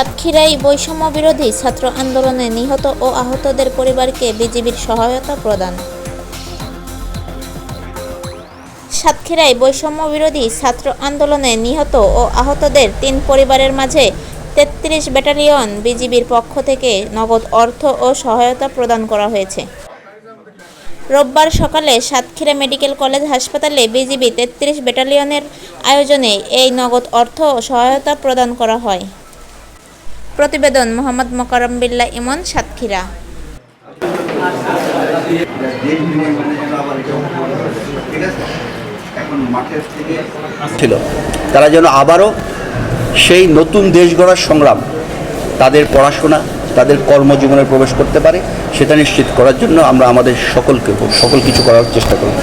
সাতক্ষীরায় বৈষম্য বিরোধী ছাত্র আন্দোলনে নিহত ও আহতদের পরিবারকে বিজিবির সহায়তা প্রদান। সাতক্ষীরায় বৈষম্য বিরোধী ছাত্র আন্দোলনে নিহত ও আহতদের তিন পরিবারের মাঝে তেত্রিশ ব্যাটালিয়ন বিজিবির পক্ষ থেকে নগদ অর্থ ও সহায়তা প্রদান করা হয়েছে। রোববার সকালে সাতক্ষীরা মেডিকেল কলেজ হাসপাতালে বিজিবি তেত্রিশ ব্যাটালিয়নের আয়োজনে এই নগদ অর্থ ও সহায়তা প্রদান করা হয়। প্রতিবেদন, মোহাম্মদ মোকারম বিল্লাহ ইমন, সাতক্ষীরা। ছিল। তারা যেন আবারও সেই নতুন দেশ গড়ার সংগ্রাম, তাদের পড়াশোনা, তাদের কর্মজীবনে প্রবেশ করতে পারে, সেটা নিশ্চিত করার জন্য আমরা আমাদের সকলকে, সকল কিছু করার চেষ্টা করব।